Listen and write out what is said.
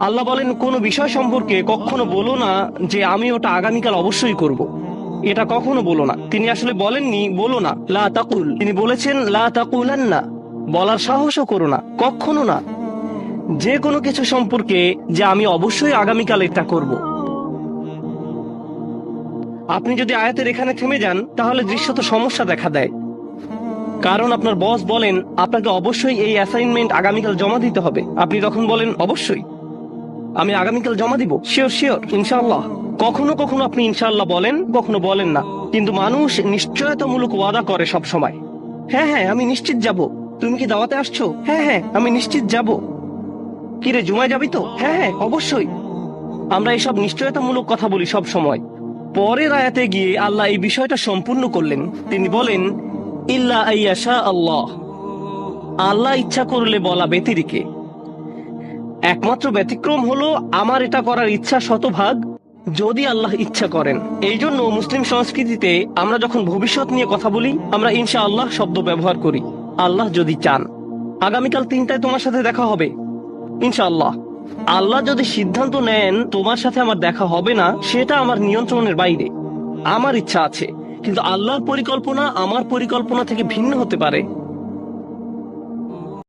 আল্লাহ বলেন, কোন বিষয় সম্পর্কে কখনো বলো না যে আমি ওটা আগামীকাল অবশ্যই করব। এটা কখনো বলো না। তিনি আসলে বলেননি, বলো না। লা তাকুল। তিনি বলেছেন, লা তাকুলান না বলার সাহসও করো না। কখনো না। যে কোনো কিছু সম্পর্কে যে আমি অবশ্যই আগামীকাল এটা করব। আপনি যদি আয়াতের এখানে থেমে যান, তাহলে দৃশ্যত সমস্যা দেখা দেয়। কারণ আপনার বস বলেন, আপনাকে অবশ্যই এই অ্যাসাইনমেন্ট আগামীকাল জমা দিতে হবে। আপনি তখন বলেন, অবশ্যই। আমি আগামীকাল জমা দিব। শিওর শিওর ইনশাআল্লাহ। কখনো কখনো আপনি ইনশাআল্লাহ বলেন, কখনো বলেন না। কিন্তু মানুষ নিশ্চয়তামূলক ওয়াদা করে সব সময়। হ্যাঁ হ্যাঁ আমি নিশ্চিত যাব। তুমি কি দাওয়াতে আসছো? হ্যাঁ হ্যাঁ আমি নিশ্চিত যাব। কি রে, জুমায় যাবি তো? হ্যাঁ হ্যাঁ অবশ্যই। আমরা এইসব নিশ্চয়তামূলক কথা বলি সব সময়। পরের আয়াতে গিয়ে আল্লাহ এই বিষয়টা সম্পূর্ণ করলেন। তিনি বলেন, ইল্লা আল্লাহ। আল্লাহ ইচ্ছা করলে বলা ব্যতিরিকে। একমাত্র ব্যতিক্রম হলো আমার এটা করার ইচ্ছা শতভাগ যদি আল্লাহ ইচ্ছা করেন। এই জন্য মুসলিম সংস্কৃতিতে আমরা যখন ভবিষ্যৎ নিয়ে কথা বলি, আমরা ইনশা আল্লাহ শব্দ ব্যবহার করি। আল্লাহ যদি চান। আগামীকাল তিনটায় তোমার সাথে দেখা হবে। ইনশাআল্লাহ। আল্লাহ যদি সিদ্ধান্ত নেন তোমার সাথে আমার দেখা হবে না, সেটা আমার নিয়ন্ত্রণের বাইরে। আমার ইচ্ছা আছে। কিন্তু আল্লাহর পরিকল্পনা আমার পরিকল্পনা থেকে ভিন্ন হতে পারে।